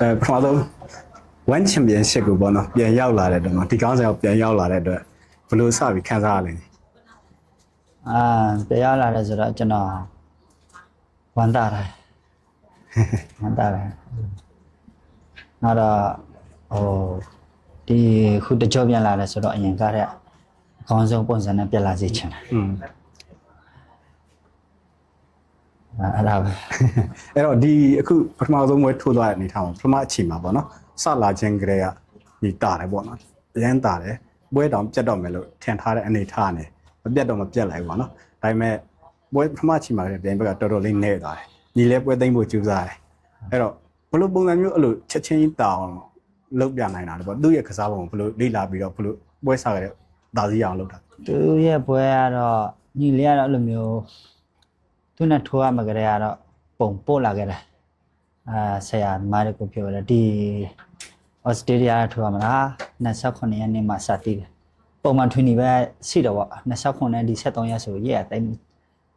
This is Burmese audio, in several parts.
အဲပထမဆုံး one championship ကိုပေါ့နော်ပြန်ရောက်လာတဲ့အတွက်မှာဒီကောင်းဆောင်ပြန်ရောက်လာတဲ့အတွက်ဘယ်လိုစပြီးခံစားရလဲအာတရားလာတယ်ဆိုတော့ကျွန်တော်ဝမ်းသာတယ်ဝမ်းသာတယ်နောက်တော့ဟိုဒီခုတကြောပြန်လာတယ်ဆိုတော့အရင်ကတည်းကအကောင်းဆုံးပုံစံနဲ့ပြက်လာစေချင်တယ်อืมအဲအဲ့ဒါပဲအဲ့တော့ဒီအခုပထမဆုံးဝဲထိုးသွားတဲ့အနေထားမှာပထမအချိန်မှာပေါ့နော် စလာခြင်းကလေးကဒီတာတယ်ပေါ့နော်အရန်တာတယ်ပွဲတောင်ပြတ်တော့မယ်လို့ထင်ထားတဲ့အနေထားနဲ့မပြတ်တော့မပြတ်လိုက်ဘူးပေါ့နော်ဒါပေမဲ့ပွဲပထမအချိန်မှာလည်းပြန်ဘက်ကတော်တော်လေးနေသွားတယ်ညီလဲပွဲသိမ့်ဖို့ကြိုးစားတယ်အဲ့တော့ဘယ်လိုပုံစံမျိုးအဲ့လိုချက်ချင်းကြီးတာအောင်လုပ်ပြနိုင်တာလဲပေါ့သူ့ရဲ့ကစားပုံကိုဘယ်လိုလေ့လာပြီးတော့ဘယ်လိုပွဲစားကြတဲ့ဒါစီအောင်လုပ်တာသူရဲ့ပွဲကတော့ညီလေးကတော့အဲ့လိုမျိုးသူနဲ့ထိုးရမှာကြတဲ့ကတော့ပုံပို့လာခဲ့တယ်အာဆရာမားရကိုပြောတယ်ဒီ ဩစတြေးလျကထိုးရမှာလား29ရက်နေ့မှစတည်တယ်ပုံမှန်ထွေနေပဲရှိတော့ဗော29နဲ့ဒီ73ရက်ဆိုရက်တိုင်း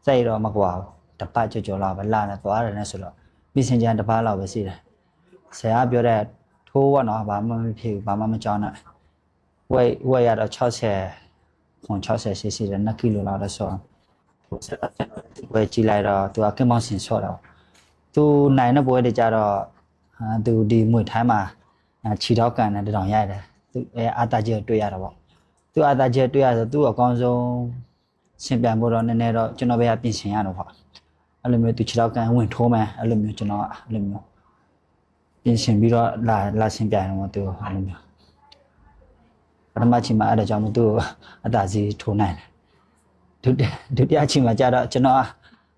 စိတ်တော့မကွာဘူးတပတ်ကြော်ကြော်လောက်ပဲလာနေသွားတယ်နဲ့ဆိုတော့ပြီးစင်ကြံတပတ်လောက်ပဲရှိတယ်ဆရာပြောတဲ့ထိုးဗောနော်ဘာမှမဖြစ်ဘူးဘာမှမကြောက်နဲ့ weight weight ရတော့60ခွန်60 cc တဲ့2ကီလိုလောက်တော့ဆိုတော့ဝယ်ကြည့်လိုက်တော့သူကကင်မောင်းစင်ဆော့တော့သူနိုင်တဲ့ပွဲတွေကြတော့အာသူဒီမွေထိုင်းမှာအာ ခြေတော့ကန်တဲ့တောင်ရိုက်တယ်သူအဲအာတာကြီးကိုတွေ့ရတာပေါ့သူအာတာကြီးတွေ့ရဆိုသူအကောင်းဆုံးရှင်ပြန်ဖို့တော့နည်းနည်းတော့ကျွန်တော်ပဲပြင်ဆင်ရတော့ပေါ့အဲ့လိုမျိုးသူခြေတော့ကန်ဝင်ထိုးမယ်အဲ့လိုမျိုးကျွန်တော်အဲ့လိုမျိုးပြင်ဆင်ပြီးတော့လာလာရှင်ပြန်တော့သူအဲ့လိုမျိုးပထမချိန်မှာအဲ့ဒါကြောင့်မို့သူ့ကိုအသာစီထိုးနိုင်တယ်ဒုတိယဒုတိယချိန်မှာကျတော့ကျွန်တော်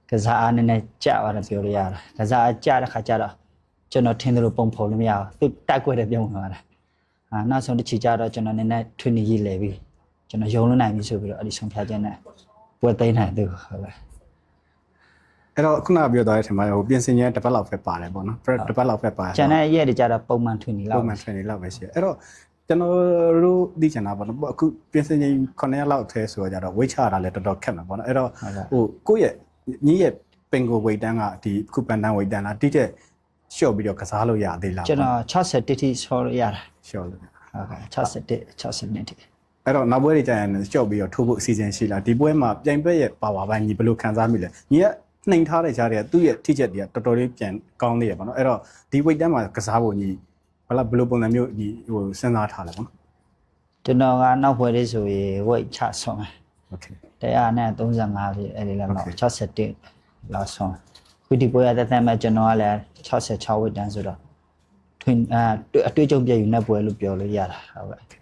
ကစားအားနည်းနည်းကြာသွားတယ်ပြောလို့ရတယ်ကစားအားကြာတဲ့ခါကျတော့ ကျွန်တော်ထင်တယ်လို့ပုံဖော်လို့မရဘူးသူတိုက်ွက်တယ်ပြုံးသွားတယ်အာနောက်ဆုံးတစ်ချိန်ကျတော့ကျွန်တော်နည်းနည်းထွေနေရည်လဲပြီးကျွန်တော်ယုံလို့နိုင်ပြီဆိုပြီးတော့အဲ့ဒီဆုံးဖြတ်ချက်နဲ့ပွဲသိမ်းနိုင်သူဟုတ်လားအဲ့တော့ခုနပြောသွားတဲ့အချိန်မှာဟိုပြင်ဆင်ခြင်းတစ်ပတ်လောက်ပဲပါတယ်ပေါ့နော်တစ်ပတ်လောက်ပဲပါတယ်ကျန်တဲ့ရက်တွေကျတော့ပုံမှန်ထွေနေလောက်ပုံမှန် training လောက်ပဲရှိတယ်အဲ့တော့ကျွန်တော်တို့သိချင်တာပေါ့နော်အခုပြင်ဆင်ချိန်9ရက်လောက်ထဲဆိုတော့ကြတော့ weight ချတာလည်းတော်တော်ခက်မှာပေါ့နော်အဲ့တော့ဟိုကိုယ့်ရဲ့ညီရဲ့ပင်ကို weight တန်းကဒီအခုပန်တန်း weight တန်းလားတိကျ လျှော့ပြီးတော့ကစားလို့ရသေးလားကျွန်တော်61တိဆော်လို့ရတာလျှော့လို့ဟုတ်ကဲ့61 62တိအဲ့တော့နောက်ပွဲတွေကြာရင်လျှော့ပြီးတော့ထိုးဖို့အစီအစဉ်ရှိလားဒီပွဲမှာပြိုင်ပွဲရဲ့ပါဝါပိုင်းညီဘယ်လိုခံစားမိလဲညီကနှိမ်ထားတဲ့ကြားတွေကသူ့ရဲ့ထိချက်တွေကတော်တော်လေးပြန်ကောင်းနေရပါတော့အဲ့တော့ဒီ weight တန်းမှာကစားဖို့ညီဘယ်လောက်ဘယ်လိုပုံစံမျိုးညီဟိုစဉ်းစားထားလဲပေါ့နော်ကျွန်တော်ကနောက်ပွဲလေးဆိုရင် weight ချဆုံးတယ် okay တရားနဲ့35ပြည့်အဲ့ဒီလောက် Okay. 61လောက်ဆုံး ခုဒီပွဲရတဲ့တဲ့မှာကျွန်တော်ကလည်း66ဝတ်တန်းဆိုတော့ထွင်အာအတွေ့အကြုံပြည့်ယူနေပွဲလို့ပြောလို့ရတာဟုတ်ကဲ့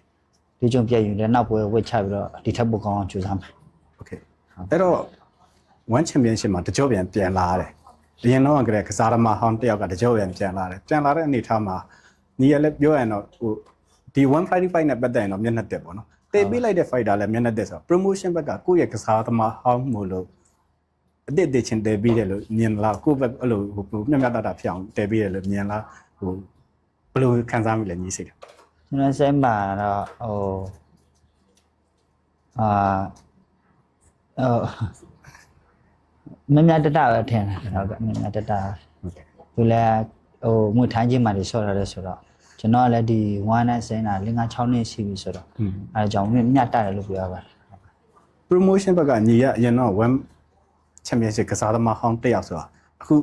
ဒီကြုံပြည့်ယူတဲ့နောက်ပွဲဝတ်ချပြီးတော့ဒီထက်ပိုကောင်းအောင်ကြိုးစားမယ် Okay အဲ့တော့ one championship မှာတကြောပြန်ပြန်လာရတယ်။အရင်တော့ကတည်းကကစားသမားဟောင်းတစ်ယောက်ကတကြောပြန်ပြန်လာတယ်။ပြန်လာတဲ့အနေအထားမှာညီရလည်းပြောရရင်တော့ဟိုဒီ155နဲ့ပတ်သက်ရင်တော့မျက်နှာတက်ပေါ့နော်။တေပေးလိုက်တဲ့ fighter လည်းမျက်နှာတက်ဆိုတော့ promotion ဘက်ကကိုယ့်ရဲ့ကစားသမားဟောင်းမို့လို့ အတစ်တစ်ချင်းတေပေးတယ်လို့မြင်လားကိုယ့်ဘက်အဲ့လိုဟိုမျက်မျက်တတဖြစ်အောင်တေပေးတယ်လို့မြင်လားဟိုဘယ်လိုခံစားမိလဲညီစိတ်ကကျွန်တော်စိတ်မှာတော့ဟိုအာဟိုမမြတ်တတပဲထင်တယ်ဟုတ်ကဲ့မမြတ်တတ Okay သူလည်းဟိုငွေထိုင်းချင်းမှတွေဆော့ရတယ်ဆိုတော့ကျွန်တော်ကလည်းဒီ1နဲ့စိမ်းတာ5 6နှစ်ရှိပြီဆိုတော့อืมအဲဒါကြောင့်မြတ်တက်တယ်လို့ပြောရပါတယ် promotion ဘက်ကညီရအရင်တော့ one championship ကစားသမားဟောင်းတစ်ယောက်ဆိုတာအခု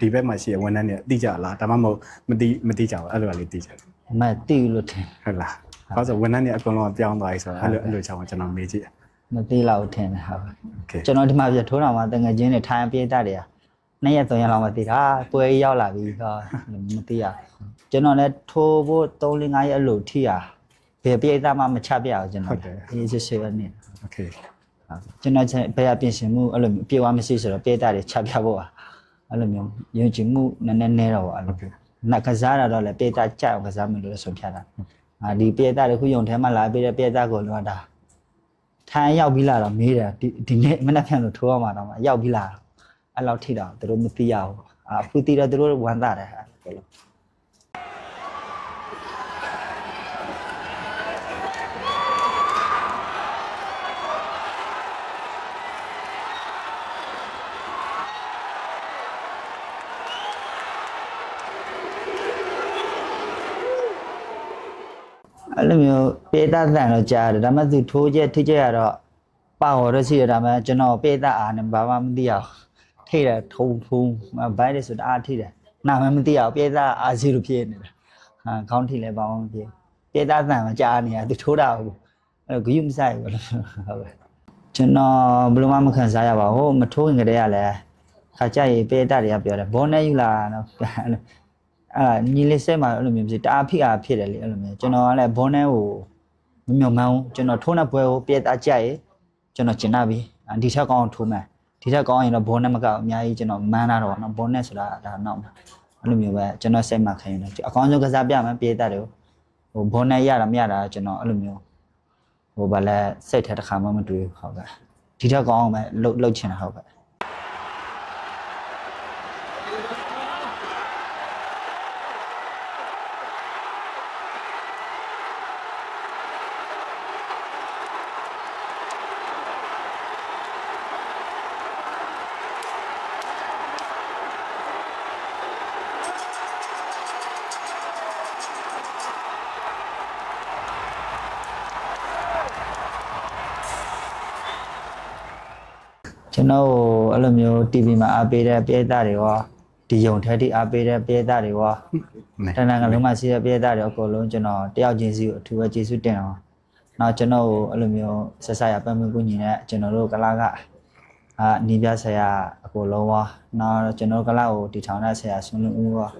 ဒီဘက်မှာရှိရဝန်ထမ်းတွေသိကြလားဒါမှမဟုတ်မသိမသိကြဘူးအဲ့လိုကလေးသိကြတယ်အမတိလို့ထင်ဟုတ်လားဘာလို့ဆိုဝန်ထမ်းတွေအကုန်လုံးကပြောင်းသွားပြီဆိုတော့အဲ့လိုအဲ့လိုချောင်းကျွန်တော်မေးကြည့်မသိလောက်ထင်တယ်ဟုတ် Okay ကျွန်တော်ဒီမှာပြထိုးတော်မှာတငယ်ချင်းတွေထိုင်ပြေးတတ်တယ်နှစ်ရက်သုံးရက်လောက်မသိတာပွဲရောက်လာပြီဟောမသိရကျွန်တော်လည်းထိုးဖို့3 4 5ရက်အလိုထိရဘယ်ပြေးသားမှမချပြအောင်ကျွန်တော်အေးစစ်စစ်ပဲနေ Okay ကျွန်တော်ဘယ်အပြင်ဆင်မှုအဲ့လိုပြေဝမရှိဆိုတော့ပြေးတာတွေချပြဖို့อ่ะအဲ့လိုမျိုးယုံကြည်မှုနည်းနည်းနဲတော့အဲ့လိုနက်ကစားတာတော့လည်းပြေးတာကြအောင်ကစားမယ်လို့ဆုံးဖြတ်တာအာဒီပြေသားတခုယုံထဲမှာလာပြီးတဲ့ပြေသားကိုလောတာထိုင်ရောက်ပြီးလာတော့မေးတယ်ဒီဒီနေ့မနေ့ဖြန်လို့ထိုးအောင်မှာတော့မှရောက်ပြီးလာတော့အဲ့လောက်ထိတော့သူတို့မသိရဘူးအာအခုသိတော့သူတို့ဝမ်းသာတယ်ဟာဘယ်လို အဲ့လိုမျိုးပေတာတန်တော့ကြားတယ်ဒါပေမဲ့သူထိုးချက်ထိချက်ရတော့ပါဟော်ရရှိတယ်ဒါပေမဲ့ကျွန်တော်ပေတာအားနဲ့ဘာမှမသိအောင်ထိတယ်ထုံထုံဘိုင်းတယ်ဆိုတာအားထိတယ်နာမည်မသိအောင်ပေတာအားစီလိုဖြစ်နေတာဟာခေါင်းထိလဲပေါင်းဖြစ်ပေတာတန်မကြားနေရသူထိုးတာဟုတ်အဲ့ဂယုမဆိုင်ဘူးလို့ဟုတ်ကဲ့ကျွန်တော်ဘယ်လိုမှမခံစားရပါဘူးမထိုးရင်ကတည်းကလည်းခါကြရေးပေတာတွေကပြောတယ်ဘောနဲ့ယူလာတော့ အာညီလေးစက်မှာအဲ့လိုမျိုးဖြစ်တအားဖိအားဖြစ်တယ်လေအဲ့လိုမျိုးကျွန်တော်ကလည်းဘောနဲကိုမမြုံမှန်းဘူးကျွန်တော်ထိုးတဲ့ပွဲကိုပြည့်သားကြရကျွန်တော်ကျင်နာပြီအာဒီထက်ကောင်းအောင်ထိုးမယ်ဒီထက်ကောင်းရင်တော့ဘောနဲမကောက်အများကြီးကျွန်တော်မန်းလာတော့နော်ဘောနဲဆိုတာဒါနောက်မှာအဲ့လိုမျိုးပဲကျွန်တော်စိတ်မှခံရင်တော့အကောင်းဆုံးကစားပြမယ်ပြည့်သားတယ်ဟိုဘောနဲရတာမရတာကျွန်တော်အဲ့လိုမျိုးဟိုဗာလဲစိတ်ထဲတစ်ခါမှမတွေ့ဘူးဟုတ်ကဲ့ဒီထက်ကောင်းအောင်ပဲလှုပ်လှုပ်ချင်တာဟုတ်ကဲ့ ကျွန်တော်အဲ့လိုမျိုး TV မှာအားပေးတဲ့ပြည်သားတွေရောဒီယုံထက်တိအားပေးတဲ့ပြည်သားတွေရောနဲတဏ္ဍာကလုံးမှာရှိတဲ့ပြည်သားတွေအကုန်လုံးကျွန်တော်တယောက်ချင်းစီကိုအထူးပဲကျေးဇူးတင်အောင်နောက်ကျွန်တော်ကိုအဲ့လိုမျိုးဆက်ဆက်ရပတ်မှုကူညီတဲ့ကျွန်တော်တို့ကလာကအာနီးပြဆရာအကုန်လုံးရောနောက်ကျွန်တော်ကလာကိုတီထောင်တဲ့ဆရာဆွန်လူဦးရော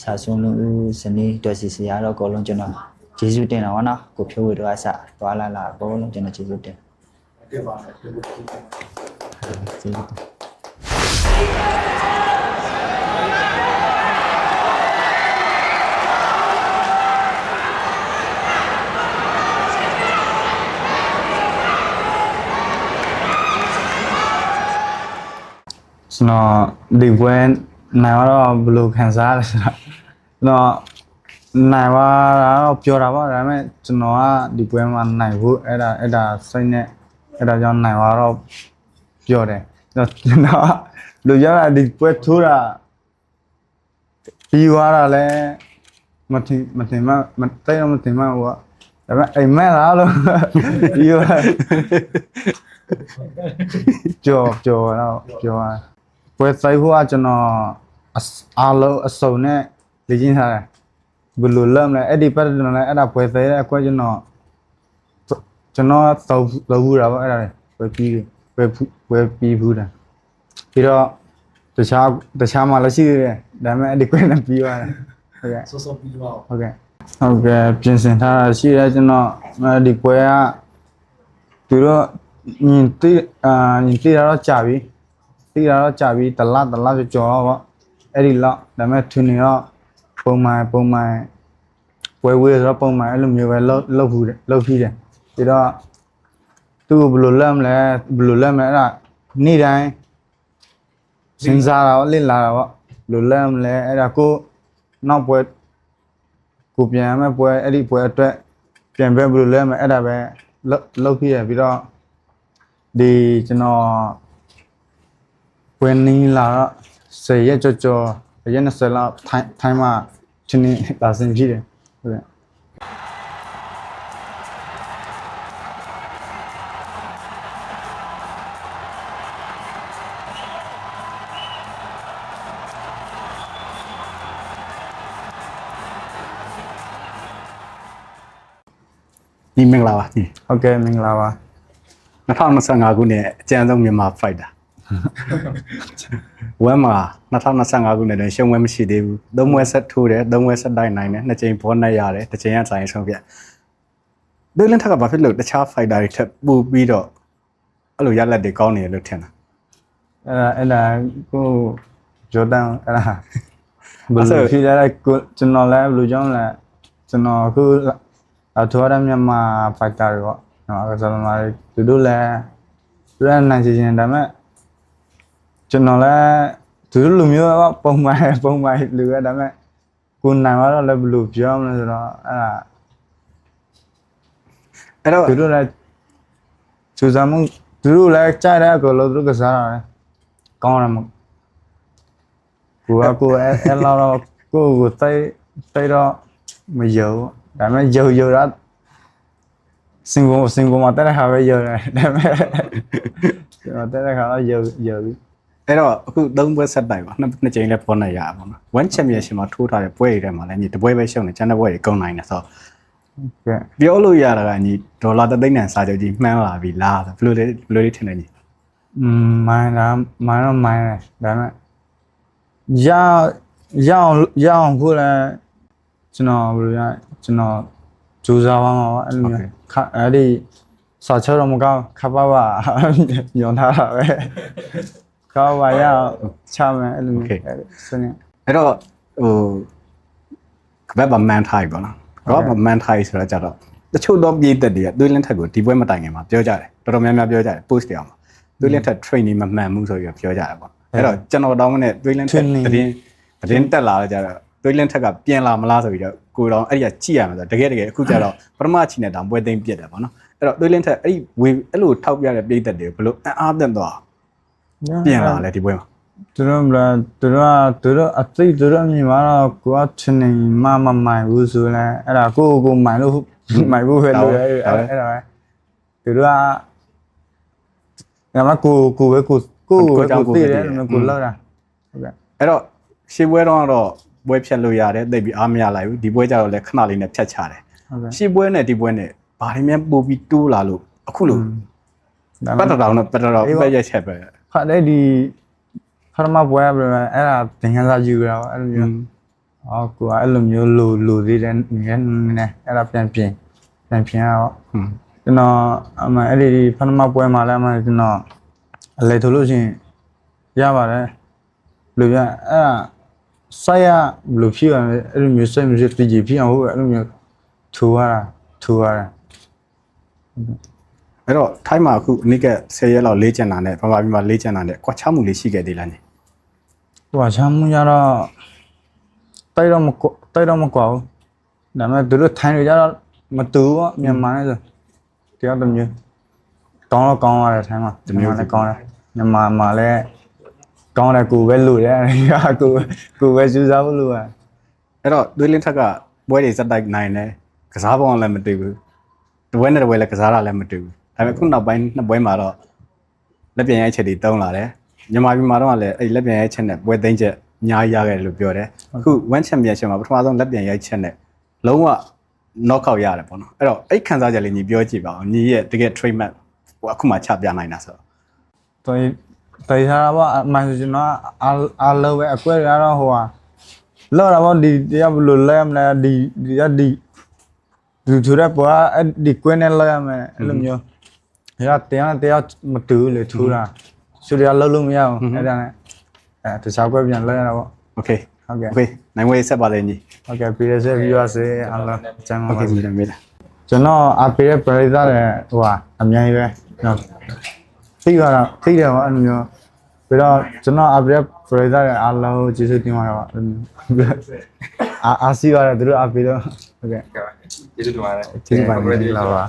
ဆရာဆွန်လူဦးဇနီးတော်စီဆရာတော့အကုန်လုံးကျွန်တော်ကျေးဇူးတင်တာပါနော်ကိုဖြိုးဝေတော့အစသွားလာလာအကုန်လုံးကျွန်တော်ကျေးဇူးတင်တင်ပါတယ် ကျေးဇူးတင်ကျွန်တော်ဒီပွဲနိုင်တော့ဘယ်လိုခံစားရလဲဆိုတော့ကျွန်တော်နိုင်ပါတော့ပြောတာပေါ့ဒါပေမဲ့ကျွန်တော်ကဒီပွဲမှာနိုင်ဖို့အဲ့ဒါအဲ့ဒါစိတ်နဲ့အဲ့ဒါကြောင့်နိုင်ပါတော့ ပြောတယ်ကျွန်တော်ကလူရတာဒီပွဲထိုးတာပြီးသွားတာလဲမထင်မထင်မမတိတ်တော့မထင်မဘူးကဒါပေမဲ့အိမ်မက်လားလို့ပြီးသွားကြော်ကြော်တော့ပြောရပွဲဆိုင်ဖို့ကကျွန်တော်အစအားလုံးအစုံနဲ့လေ့ကျင့်ထားတယ်ဘယ်လိုလုပ်မလဲအဲ့ဒီပတ်ကျွန်တော်လည်းအဲ့ဒါပွဲဆိုင်တဲ့အကွက်ကျွန်တော်ကျွန်တော်သုံးလုပ်ဘူးတာပေါ့အဲ့ဒါလေပွဲပြီး ပွဲပွဲပြီးဘူးတာပြီးတော့တခြားတခြားမှလည်းရှိသေးတယ်ဒါပေမဲ့အဲ့ဒီကွက်နဲ့ပြီးသွားတယ်ဟုတ်ကဲ့စောစောပြီးတော့ဟုတ်ကဲ့ဟုတ်ကဲ့ပြင်ဆင်ထားတာရှိတယ်ကျွန်တော်အဲဒီပွဲကသူတို့ညင်တိအာညင်တိတာတော့ကြာပြီတိတာတော့ကြာပြီတလတလဆိုကြော်တော့ဗောအဲ့ဒီလောက်ဒါပေမဲ့သူနေတော့ပုံမှန်ပုံမှန်ပွဲဝေးဆိုတော့ပုံမှန်အဲ့လိုမျိုးပဲလောက်လောက်ဘူးတယ်လောက်ပြီးတယ်ပြီးတော့ သူ့ကိုဘယ်လိုလက်မလဲဘယ်လိုလက်မလဲအဲ့ဒါနေ့တိုင်းစဉ်းစားတာဗောလစ်လာတာဗောဘယ်လိုလက်မလဲအဲ့ဒါကိုနောက်ပွဲကိုပြန်ရမယ့်ပွဲအဲ့ဒီပွဲအတွက်ပြန်ပဲဘယ်လိုလဲမယ်အဲ့ဒါပဲလောက်လောက်ပြရပြီးတော့ဒီကျွန်တော်ပွဲနီးလာတော့10ရက်ကြော်ကြော်ရက်20လောက်ထိုင်းထိုင်းမှာချင်းနေလာစင်ကြည့်တယ်ဟုတ်ကဲ့ ညီမင်္ဂလာပါညီဟုတ်ကဲ့မင်္ဂလာပါ2025ခုနှစ်အကြမ်းဆုံးမြန်မာဖိုက်တာဝမ်းမှာ2025ခုနှစ်တွင်ရှုံးဝဲမရှိသေးဘူးသုံးဝဲဆက်ထိုးတယ်သုံးဝဲဆက်တိုက်နိုင်တယ်နှစ်ကြိမ်ဘောနဲ့ရတယ်တစ်ကြိမ်ကဆိုင်ဆုံးပြဒိုလန်ထက်ကဘာဖြစ်လို့တခြားဖိုက်တာတွေထပ်ပူပြီးတော့အဲ့လိုရလက်တွေကောင်းနေတယ်လို့ထင်တာအဲ့ဒါအဲ့ဒါကိုဂျော်ဒန်အဲ့ဒါဘယ်လိုဖြစ်လဲကိုကျွန်တော်လည်းဘယ်လိုကြောင့်လဲကျွန်တော်အခု အထောရမြန်မာဖိုက်တာတွေပေါ့နော်ကစားသမားတွေသူတို့လည်းသူတို့နိုင်စီခြင်းဒါပေမဲ့ကျွန်တော်လည်းသူတို့လူမျိုးကပုံမှန်ပုံမှန်လူပဲဒါပေမဲ့ကိုနိုင်တော့လည်းဘယ်လိုပြောမလဲဆိုတော့အဲ့ဒါအဲ့တော့သူတို့လည်းစူဇန်မှုသူတို့လည်းကြိုက်တဲ့အကောလို့သူတို့ကစားရတယ်ကောင်းတယ်မကိုကကိုအဲ့အဲ့လောက်တော့ကိုကိုတိတ်တိတ်တော့မယုံ ဒါပေမဲ့ယုံယုံတာစင်ကုန်စင်ကုန်မှာတက်တဲ့ခါပဲယုံတယ်ဒါပေမဲ့ကျွန်တော်တက်တဲ့ခါတော့ယုံယုံပြီအဲ့တော့အခုသုံးပွဲဆက်တိုက်ပါနှစ်နှစ်ကြိမ်လဲပေါ်နေရပါတော့။ one championship မှာထိုးထားတဲ့ပွဲတွေထဲမှာလည်းညီတပွဲပဲရှုံးတယ်ကျန်တဲ့ပွဲတွေကုန်နိုင်တယ်ဆိုတော့ကဲပြောလို့ရတာကညီဒေါ်လာတစ်သိန်းတန်စာချုပ်ကြီးမှန်းလာပြီလားဘယ်လိုလဲဘယ်လိုလေးထင်လဲညီอืมမိုင်းလားမိုင်းတော့မိုင်းတယ်ဒါပေမဲ့ရရအောင်ရအောင်ခုလည်းကျွန်တော်ဘယ်လိုရ ကျွန်တော်ကြိုးစားပါမှာပါအဲ့လိုမျိုးခအဲ့ဒီစာချုပ်တော့မကောင်းခပ်ပါပါညွန်ထားတာပဲကောင်းပါရအောင်ချမယ်အဲ့လိုမျိုးအဲ့စနေအဲ့တော့ဟိုကပတ်ပါမန်ထိုင်ပေါ့နော်ကပတ်ပါမန်ထိုင်ဆိုတော့ကြတော့တချို့သောပြည်သက်တွေကသွေးလင်းထက်ကိုဒီပွဲမတိုင်ခင်မှာပြောကြတယ်တော်တော်များများပြောကြတယ် post တွေအောင်သွေးလင်းထက် training မမှန်ဘူးဆိုပြီးပြောကြတယ်ပေါ့အဲ့တော့ကျွန်တော်တောင်းနဲ့သွေးလင်းထက်သတင်းသတင်းတက်လာတော့ကြတော့ သွေးလင်းထက်ကပြင်လာမလားဆိုပြီးတော့ကိုတော်အဲ့ဒီကကြည့်ရမှာဆိုတကယ်တကယ်အခုကျတော့ပထမချီနဲ့တောင်ပွဲသိမ်းပြစ်တယ်ပေါ့နော်အဲ့တော့သွေးလင်းထက်အဲ့ဒီဝေအဲ့လိုထောက်ပြတဲ့ပြည်သက်တွေဘယ်လိုအအားသက်သွားပြင်လာလဲဒီပွဲမှာသူတို့မလားသူတို့ကသူတို့အသိသူတို့မြင်မှာတော့ကိုကချင်နေမမမိုင်ဘူးဆိုလဲအဲ့ဒါကိုကိုမိုင်လို့မိုင်ဘူးပဲလို့အဲ့ဒါအဲ့ဒါပဲသူတို့ကငါမကိုကိုပဲကိုကိုကိုကိုတည်တယ်ကိုလောက်တာဟုတ်ကဲ့အဲ့တော့ရှေ့ပွဲတော့ကတော့ ပွဲဖြတ်လို့ရတယ်သိပြီအားမရလိုက်ဘူးဒီပွဲကျတော့လည်းခဏလေးနဲ့ဖြတ်ချတယ်ဟုတ်ကဲ့ရှေ့ပွဲနဲ့ဒီပွဲနဲ့ဘာတွေများပို့ပြီးတိုးလာလို့အခုလို့ဒါပတ်မှတော်တော်နဲ့ပတ်တော်တော်ပဲရက်ချက်ပဲခါတဲ့ဒီခရမပွဲပဲအဲ့ဒါသင်္ကန်းစာယူရအောင်အဲ့လိုမျိုးအော်ကိုကအဲ့လိုမျိုးလိုလိုသေးတယ်နည်းနည်းအဲ့ဒါပြန်ပြင်ပြန်ပြင်ရအောင်ဟွန်းကျွန်တော်အမှအဲ့ဒီဖနမပွဲမှာလည်းအမှကျွန်တော်အလေထိုးလို့ရှိရင်ရပါတယ်လူပြအဲ့ဒါ ဆိုင်ရဘယ်လိုဖြစ်ရလဲအဲ့လိုမျိုးစိတ်မျိုးတည်ကြည်ဖြစ်အောင်ဟုတ်အဲ့လိုမျိုးထူရတာထူရတာအဲ့တော့ထိုင်းမှာအခုအနည်းက10ရက်လောက်လေ့ကျင့်တာနဲ့ဗမာပြည်မှာလေ့ကျင့်တာနဲ့ကွာခြားမှုလေးရှိခဲ့သေးလားညီဟိုချမ်းမှုရတော့တိုက်တော့မကွတိုက်တော့မကွာဘူးဒါပေမဲ့သူတို့ထိုင်နေကြတော့မတူဘူးမြန်မာနဲ့ဆိုတရားတစ်မျိုးကောင်းတော့ကောင်းရတယ်ထိုင်မှာမြန်မာလည်းကောင်းတယ်မြန်မာမှာလည်း ကောင်းတယ်ကိုပဲလို့တယ်ကိုကိုပဲစူးစမ်းဖို့လို့ရအဲ့တော့သွေးလင်းထက်ကပွဲတွေစက်တိုက်နိုင်တယ်ကစားပေါင်းလည်းမတွေ့ဘူးတပွဲနဲ့တပွဲလည်းကစားတာလည်းမတွေ့ဘူးဒါပေမဲ့ခုနောက်ပိုင်းနှစ်ပွဲမှာတော့လက်ပြန်ရိုက်ချက်တွေတုံးလာတယ်မြန်မာပြည်မှာတော့လည်းအဲ့လက်ပြန်ရိုက်ချက်နဲ့ပွဲသိမ်းချက်အများကြီးရခဲ့တယ်လို့ပြောတယ်အခု one championship မှာပထမဆုံးလက်ပြန်ရိုက်ချက်နဲ့လုံးဝ knock out ရတယ်ပေါ့နော်အဲ့တော့အဲ့ခန်းစားချက်လေးညီပြောကြည့်ပါဦးညီရဲ့တကယ် trademark ဟိုအခုမှချပြနိုင်တာဆိုတော့တော် တိုင်ထားတာပေါ့အမှန်ဆိုကျွန်တော်အားအားလုံးပဲအကွက်ရတော့ဟိုဟာလောတာပေါ့ဒီတရားဘယ်လိုလဲမလဲဒီဒီကဒီဒီထူတဲ့ပွားအဲ့ဒီကွင်းနဲ့လဲရမယ်အဲ့လိုမျိုးရတရားနဲ့တရားမတူဘူးလေထူတာဆိုရလုံးလုံးမရဘူးအဲ့ဒါနဲ့အဲတခြားကွက်ပြန်လဲရတာပေါ့ okay ဟုတ်ကဲ့ okay နိုင်ဝေးဆက်ပါလေညီဟုတ်ကဲ့ပြည်ရစေ viewers အားလုံးကျမ်းပါ okay ပါညီလည်းမေးတာကျွန်တော်အပေးတဲ့ပရိသတ်တဲ့ဟိုဟာအများကြီးပဲကျွ န်တော်သိရတာသိတယ်ပေါ့အဲ့လိုမျိုးပြီးတော့ကျွန်တော်အပေးတဲ့ပရိသတ်တဲ့အားလုံးကိုကျေးဇူးတင်ပါတယ်ပေါ့အဲ့လိုမျိုးအာအာစီရတယ်သူတို့အပေးတော့ဟုတ်ကဲ့ကျေးဇူးတင်ပါတယ်ကျေးဇူးပါတယ်လာပါ